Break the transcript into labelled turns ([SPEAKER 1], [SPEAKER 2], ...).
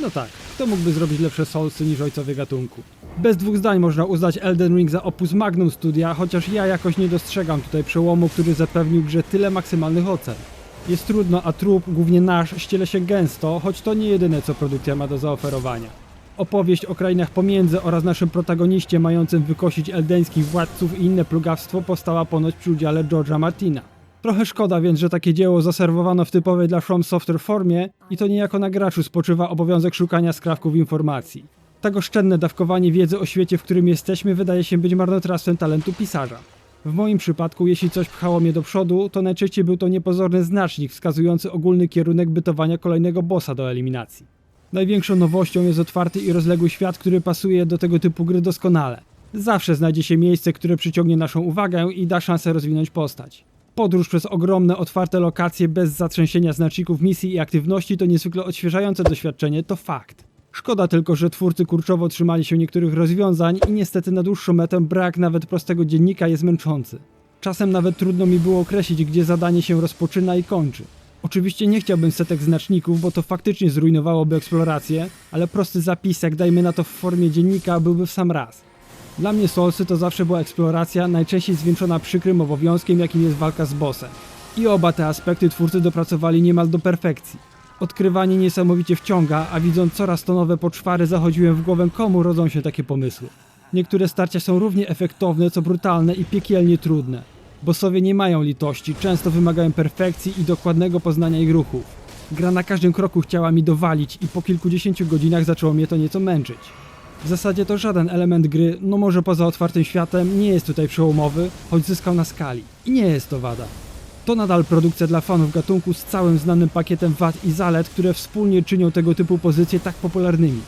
[SPEAKER 1] No tak, kto mógłby zrobić lepsze Soulsy niż ojcowie gatunku? Bez dwóch zdań można uznać Elden Ring za opus magnum studia, chociaż ja jakoś nie dostrzegam tutaj przełomu, który zapewnił grze tyle maksymalnych ocen. Jest trudno, a trup, głównie nasz, ściele się gęsto, choć to nie jedyne co produkcja ma do zaoferowania. Opowieść o krainach pomiędzy oraz naszym protagoniście mającym wykosić eldeńskich władców i inne plugawstwo powstała ponoć przy udziale George'a Martina. Trochę szkoda więc, że takie dzieło zaserwowano w typowej dla From Software formie i to niejako na graczu spoczywa obowiązek szukania skrawków informacji. Tak oszczędne dawkowanie wiedzy o świecie, w którym jesteśmy, wydaje się być marnotrawstwem talentu pisarza. W moim przypadku, jeśli coś pchało mnie do przodu, to najczęściej był to niepozorny znacznik wskazujący ogólny kierunek bytowania kolejnego bossa do eliminacji. Największą nowością jest otwarty i rozległy świat, który pasuje do tego typu gry doskonale. Zawsze znajdzie się miejsce, które przyciągnie naszą uwagę i da szansę rozwinąć postać. Podróż przez ogromne, otwarte lokacje bez zatrzęsienia znaczników misji i aktywności to niezwykle odświeżające doświadczenie, to fakt. Szkoda tylko, że twórcy kurczowo trzymali się niektórych rozwiązań i niestety na dłuższą metę brak nawet prostego dziennika jest męczący. Czasem nawet trudno mi było określić, gdzie zadanie się rozpoczyna i kończy. Oczywiście nie chciałbym setek znaczników, bo to faktycznie zrujnowałoby eksplorację, ale prosty zapisek, dajmy na to w formie dziennika, byłby w sam raz. Dla mnie Soulsy to zawsze była eksploracja, najczęściej zwieńczona przykrym obowiązkiem, jakim jest walka z bossem. I oba te aspekty twórcy dopracowali niemal do perfekcji. Odkrywanie niesamowicie wciąga, a widząc coraz to nowe poczwary zachodziłem w głowę komu rodzą się takie pomysły. Niektóre starcia są równie efektowne, co brutalne i piekielnie trudne. Bossowie nie mają litości, często wymagają perfekcji i dokładnego poznania ich ruchów. Gra na każdym kroku chciała mi dowalić i po kilkudziesięciu godzinach zaczęło mnie to nieco męczyć. W zasadzie to żaden element gry, no może poza otwartym światem, nie jest tutaj przełomowy, choć zyskał na skali. I nie jest to wada. To nadal produkcja dla fanów gatunku z całym znanym pakietem wad i zalet, które wspólnie czynią tego typu pozycje tak popularnymi.